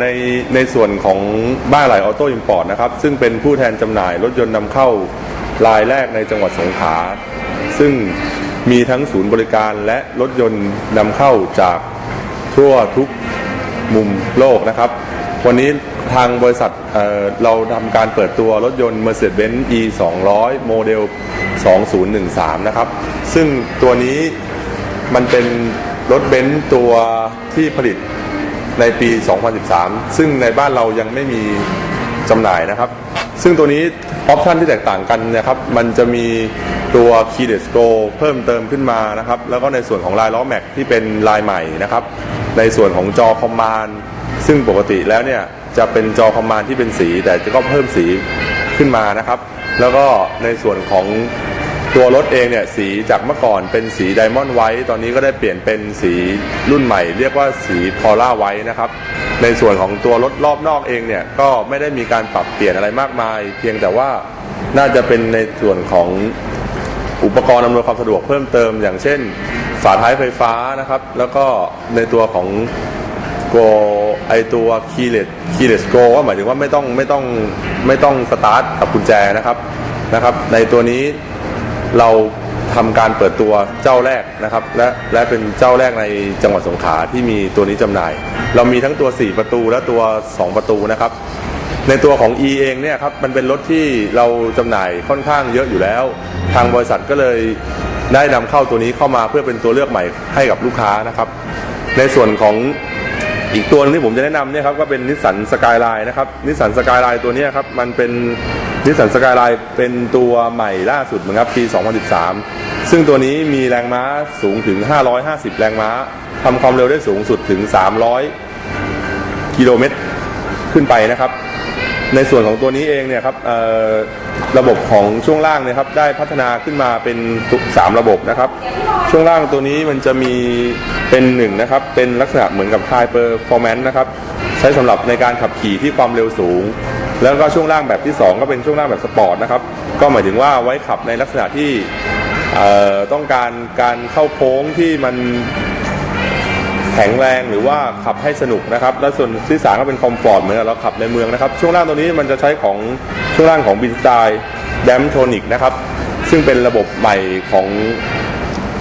ในในส่วนของบ้านไหลออโต้อิมพอร์ตนะครับ ซึ่งเป็นผู้แทนจำหน่ายรถยนต์นำเข้ารายแรกในจังหวัดสงขลาซึ่งมีทั้งศูนย์บริการและรถยนต์นำเข้าจากทั่วทุกมุมโลกนะครับ วันนี้ทางบริษัทเเราทำการเปิดตัวรถยนต์ Mercedes-Benz E 200โมเดล 2013 นะครับ ซึ่งตัวนี้มันเป็นรถเบนซ์ตัวที่ผลิต ในปี 2013 ซึ่งในบ้านเรายังไม่มีจำหน่ายนะครับ ซึ่งตัวนี้ออปชันที่แตกต่างกันนะครับ มันจะมีตัว Keyless Go เพิ่มเติมขึ้นมานะครับ แล้วก็ในส่วนของลายล้อแม็กที่เป็นลายใหม่นะครับ ในส่วนของจอคอมมานด์ซึ่งปกติแล้วเนี่ยจะเป็นจอคอมมานด์ที่เป็นสี แต่ก็เพิ่มสีขึ้นมานะครับ แล้วก็ในส่วนของ ตัวรถเองเนี่ยสีจากเมื่อก่อนเป็นสีไดมอนด์ไวท์ตอนนี้ก็ได้เปลี่ยนเป็นสีรุ่นใหม่ เรียกว่าสีพอล่าไวท์นะครับ ในส่วนของตัวรถรอบนอกเองเนี่ยก็ไม่ได้มีการปรับเปลี่ยนอะไรมากมาย เพียงแต่ว่าน่าจะเป็นในส่วนของอุปกรณ์อำนวยความสะดวกเพิ่มเติม อย่างเช่น ฝาท้ายไฟฟ้านะครับ แล้วก็ในตัวของโกไอตัว keyless keyless go ก็หมายถึงว่าไม่ต้องไม่ต้องไม่ต้องสตาร์ทกับกุญแจนะครับนะครับ ในตัวนี้ เราทำการเปิดตัวเจ้าแรกนะครับและและเป็นเจ้าแรกในจังหวัดสงขลาที่มีตัวนี้จำหน่าย เรามีทั้งตัว 4 ประตูและตัว 2 ประตูนะครับ ในตัวของ E เองเนี่ยครับมันเป็นรถที่เราจำหน่ายค่อนข้างเยอะอยู่แล้ว ทางบริษัทก็เลยได้นำเข้าตัวนี้เข้ามาเพื่อเป็นตัวเลือกใหม่ให้กับลูกค้านะครับ ในส่วนของอีกตัวหนึงที่ผมจะแนะนำเนี่ยครับก็เป็นนิสสันสกายไลน์นะครับนิสสันสกายไลน์ตัวนี้ครับมันเป็น นิสสันสกายไลน์เป็นตัวใหม่ล่าสุดเหมือนครับปี 2013 ซึ่งตัวนี้มีแรงม้าสูงถึง 550 แรงม้าทำความเร็วได้สูงสุดถึง 300 กิโลเมตรขึ้นไปนะครับ ในส่วนของตัวนี้เองเนี่ยครับระบบของช่วงล่างเนี่ยครับได้พัฒนาขึ้นมาเป็นตุสามระบบนะครับ ช่วงล่างตัวนี้มันจะมีเป็นหนึ่งนะครับ เป็นลักษณะเหมือนกับ High Performance นะครับ ใช้สำหรับในการขับขี่ที่ความเร็วสูง แล้วก็ช่วงล่างแบบที่ 2 ก็เป็นช่วงล่างแบบสปอร์ตนะครับก็หมายถึงว่าไว้ขับในลักษณะที่ต้องการการเข้าโค้งที่มันแข็งแรงหรือว่าขับให้สนุกนะครับ และส่วนที่สามก็เป็นคอมฟอร์ตเหมือนกับเราขับในเมืองนะครับ ช่วงล่างตัวนี้มันจะใช้ของช่วงล่างของบินสไตล์แดมโทนิกนะครับ ซึ่งเป็นระบบใหม่ของ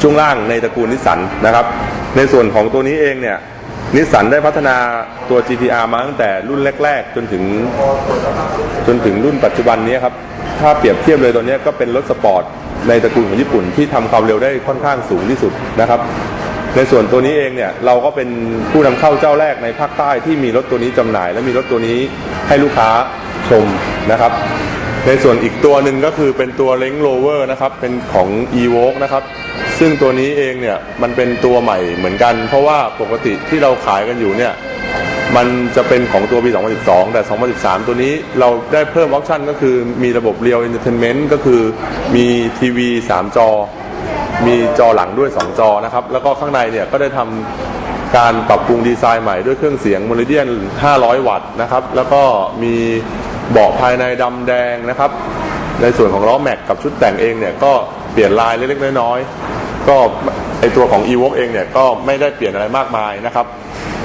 ช่วงล่างในตระกูลนิสสันนะครับ ในส่วนของตัวนี้เองเนี่ย นิสสันได้พัฒนาตัว GTR มาตั้งแต่รุ่นแรก ๆ จนถึง จนถึงรุ่นปัจจุบันนี้ครับ ถ้าเปรียบเทียบเลยตัวนี้ก็เป็นรถสปอร์ตในตระกูลของญี่ปุ่นที่ทำความเร็วได้ค่อนข้างสูงที่สุดนะครับ ในส่วนตัวนี้เองเนี่ยเราก็เป็นผู้นำเข้าเจ้าแรกในภาคใต้ที่มีรถตัวนี้จำหน่าย และมีรถตัวนี้ให้ลูกค้าชมนะครับ ในส่วนอีกตัวหนึ่งก็คือเป็นตัวเล้งโรเวอร์นะครับ เป็นของ e v o k นะครับ ซึ่งตัวนี้เองเนี่ยมันเป็นตัวใหม่เหมือนกัน เพราะว่าปกติที่เราขายกันอยู่เนี่ยมันจะเป็นของตัวปี 2012 แต่ 2013 ตัวนี้เราได้เพิ่มออปชันก็คือมีระบบ Real Entertainment ก็คือมีทีวี 3 จอ มีจอหลังด้วย 2 จอนะครับ แล้วก็ข้างในเนี่ยก็ได้ทำการปรับปรุงดีไซน์ใหม่ด้วยเครื่องเสียง Meridian 500 วัตต์นะครับ แล้วก็มี เบาะภายในดำแดงนะครับ ในส่วนของล้อแม็กกับชุดแต่งเองเนี่ยก็เปลี่ยนลายเล็กๆน้อยๆก็ไอตัวของ e v o k เองเนี่ยก็ไม่ได้เปลี่ยนอะไรมากมายนะครับ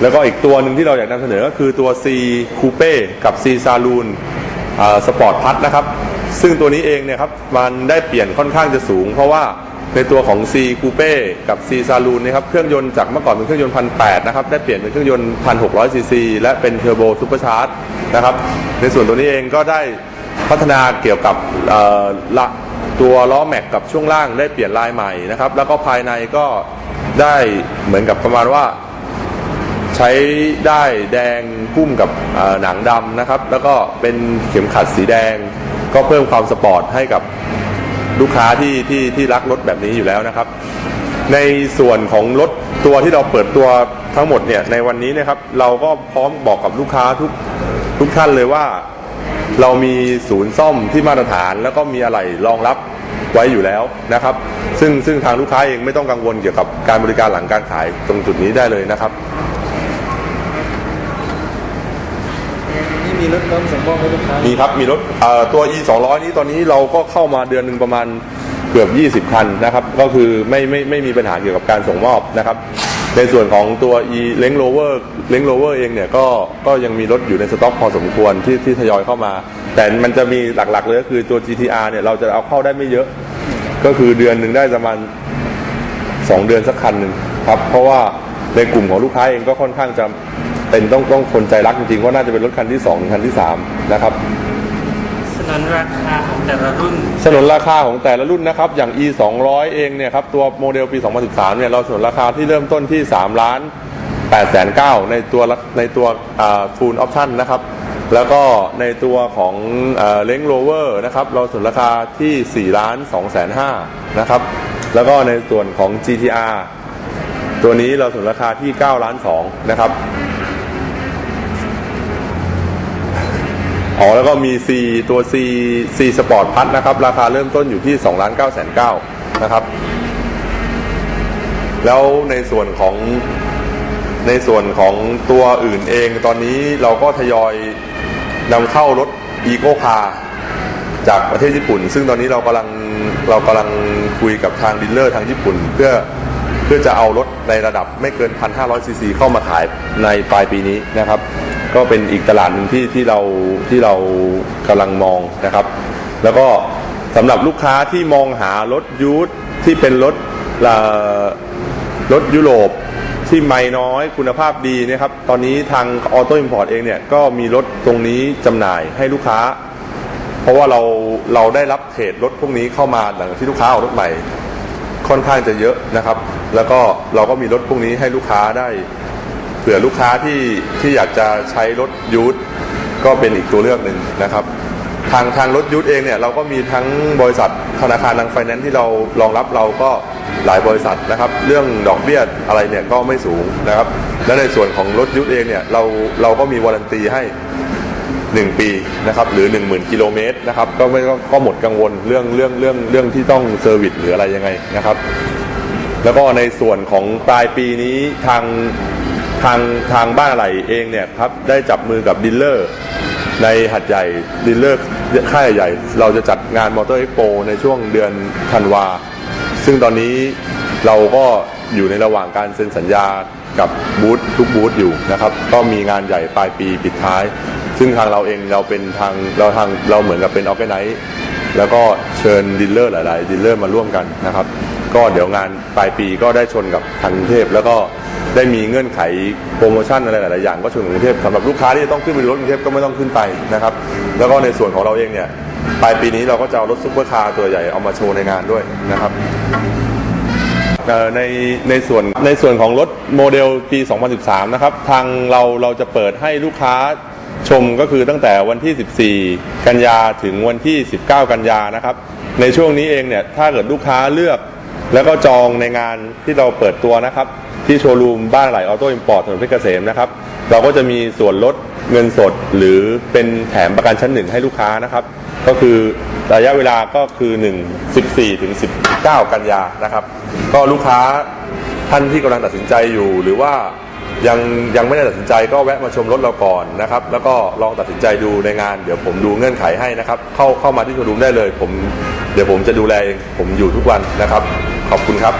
แล้วก็อีกตัวหนึ่งที่เราอยากนำเสนอก็คือตัว C Coupe กับ C Saloon สปอร์ตพัทนะครับ ซึ่งตัวนี้เองเนี่ยครับมันได้เปลี่ยนค่อนข้างจะสูง เพราะว่าในตัวของ C Coupe กับ C Saloon นะครับเครื่องยนต์จากเมื่อก่อนเป็นเครื่องยนต์พันแนะครับ ได้เปลี่ยนเป็นเครื่องยนต์พันหกร้อยซีซีและเป็นเทอร์โบซูเปอร์ชาร์จ นะครับ ในส่วนตัวนี้เองก็ได้พัฒนาเกี่ยวกับละตัวล้อแม็กกับช่วงล่างได้เปลี่ยนลายใหม่นะครับ แล้วก็ภายในก็ได้เหมือนกับประมาณว่า ใช้ได้แดงพุ่มกับหนังดำนะครับ แล้วก็เป็นเข็มขัดสีแดง ก็เพิ่มความสปอร์ตให้กับลูกค้าที่ที่ที่รักรถแบบนี้อยู่แล้วนะครับ ในส่วนของรถตัวที่เราเปิดตัวทั้งหมดเนี่ยในวันนี้นะครับ เราก็พร้อมบอกกับลูกค้าทุก ทุกท่านเลยว่าเรามีศูนย์ซ่อมที่มาตรฐาน แล้วก็มีอะไรรองรับไว้อยู่แล้วนะครับ ซึ่งซึ่งทางลูกค้าเองไม่ต้องกังวลเกี่ยวกับการบริการหลังการขายตรงจุดนี้ได้เลยนะครับ นี่มีรถน้ำส่งมอบให้ลูกค้ามีครับมีรถเอ่อตัว e 2 0 0นี้ตอนนี้เราก็เข้ามาเดือนหนึ่งประมาณเกือบ 20 คันนะครับ ก็คือไม่ไม่ไม่มีปัญหาเกี่ยวกับการส่งมอบนะครับ ในส่วนของตัว e l a n g Rover l a n g Rover เองเนี่ยก็ก็ยังมีรถอยู่ในสต็อกพอสมควรที่ที่ทยอยเข้ามา แต่มันจะมีหลักๆเลยก็คือตัว GTR เนี่ยเราจะเอาเข้าได้ไม่เยอะ ก็คือเดือนหนึ่งได้ประมาณสองเดือนสักคันหนึ่งครับ เพราะว่าในกลุ่มของลูกค้าเองก็ค่อนข้างจะเป็นต้องต้องคนใจรักจริงๆว่าน่าจะเป็นรถคันที่สองถึงคันที่สามนะครับ นนราคาของแต่ละรุ่น สนนราคาของแต่ละรุ่นนะครับ อย่าง e 2 0 0เองเนี่ยครับตัวโมเดลปี 2013 เนี่ยเราสนนราคาที่เริ่มต้นที่ 3 ล้าน8แสน9ในตัวในตัวฟูลออปชั่นนะครับ แล้วก็ในตัวของเล้งโรเวอร์นะครับ เราสนนราคาที่ 4 ล้าน2แสน5นะครับ แล้วก็ในส่วนของ GTR ตัวนี้เราสนนราคาที่ 9 ล้าน2นะครับ อ๋อแล้วก็มี C ตัว C C Sport พัทนะครับ ราคาเริ่มต้นอยู่ที่2ล้าน9แสน9นะครับ แล้วในส่วนของในส่วนของตัวอื่นเองตอนนี้เราก็ทยอยนำเข้ารถ e c o Car จากประเทศญี่ปุ่น ซึ่งตอนนี้เรากำลังเรากำลังคุยกับทางดีลเลอร์ทางญี่ปุ่น เพื่อ เพื่อจะเอารถในระดับไม่เกิน 1,500ซีซีเข้ามาขายในปลายปีนี้นะครับ ก็เป็นอีกตลาดหนึ่งที่ที่เราที่เรากำลังมองนะครับ แล้วก็สำหรับลูกค้าที่มองหารถยูทที่เป็นรถรถยุโรปที่ไม่น้อยคุณภาพดีนะครับ ตอนนี้ทางออโต้อิมพอร์ตเองเนี่ยก็มีรถตรงนี้จำหน่ายให้ลูกค้า เพราะว่าเราเราได้รับเทรดรถพวกนี้เข้ามาหลังจากที่ลูกค้าเอารถใหม่ ค่อนข้างจะเยอะนะครับ แล้วก็เราก็มีรถพวกนี้ให้ลูกค้าได้เผื่อลูกค้าที่ที่อยากจะใช้รถยูทก็เป็นอีกตัวเลือกหนึ่งนะครับ ทางทางรถยูทเองเนี่ยเราก็มีทั้งบริษัทธนาคารทางไฟแนนซ์ที่เรารองรับเราก็หลายบริษัทนะครับ เรื่องดอกเบี้ยอะไรเนี่ยก็ไม่สูงนะครับ และในส่วนของรถยูทเองเนี่ยเราเราก็มีวารันตีให้ 1 ปีนะครับหรือ 10,000 กิโลเมตรนะครับก็ไม่ก็หมดกังวลเรื่องเรื่องเรื่องเรื่องที่ต้องเซอร์วิสหรืออะไรยังไงนะครับ แล้วก็ในส่วนของปลายปีนี้ทางทางทางบ้านอะไรเองเนี่ยครับได้จับมือกับดีลเลอร์ในหัดใหญ่ดีลเลอร์ค่ายใหญ่ เราจะจัดงานมอเตอร์เอ็กโปในช่วงเดือนธันวา ซึ่งตอนนี้เราก็ อยู่ในระหว่างการเซ็นสัญญากับบูธทุกบูธอยู่นะครับ ก็มีงานใหญ่ปลายปีปิดท้าย ซึ่งทางเราเองเราเป็นทางเราทางเราเหมือนกับเป็นออแกไนซ์แล้วก็เชิญดีลเลอร์หลาย ๆ ดีลเลอร์มาร่วมกันนะครับ ก็เดี๋ยวงานปลายปีก็ได้ชนกับทางกรุงเทพแล้วก็ได้มีเงื่อนไขโปรโมชั่นอะไรหลาย ๆ อย่างก็ชนกับกรุงเทพสำหรับลูกค้าที่จะต้องขึ้นไปรถกรุงเทพก็ไม่ต้องขึ้นไปนะครับ แล้วก็ในส่วนของเราเองเนี่ยปลายปีนี้เราก็จะเอารถซุปเปอร์คาร์ตัวใหญ่เอามาโชว์ในงานด้วยนะครับ ในในส่วนในส่วนของรถโมเดลปี 2013 นะครับ ทางเราเราจะเปิดให้ลูกค้าชมก็คือตั้งแต่วันที่ 14 กันยาถึงวันที่ 19 กันยานะครับ ในช่วงนี้เองเนี่ยถ้าเกิดลูกค้าเลือก แล้วก็จองในงานที่เราเปิดตัวนะครับ ที่โชว์รูมบ้านไหลออโต้อิมพอร์ตถนนเพชรเกษมนะครับ เราก็จะมีส่วนลดเงินสดหรือเป็นแถมประกันชั้นหนึ่งให้ลูกค้านะครับ ก็คือ ระยะเวลาก็คือ 1 14ถึง19 กันยานะครับ ก็ลูกค้าท่านที่กำลังตัดสินใจอยู่ หรือว่ายังยังไม่ได้ตัดสินใจก็แวะมาชมรถเราก่อนนะครับ แล้วก็ลองตัดสินใจดูในงาน เดี๋ยวผมดูเงื่อนไขให้นะครับ เข้าเข้ามาที่โชว์รูมได้เลย ผมเดี๋ยวผมจะดูแลเองผมอยู่ทุกวันนะครับ ขอบคุณครับ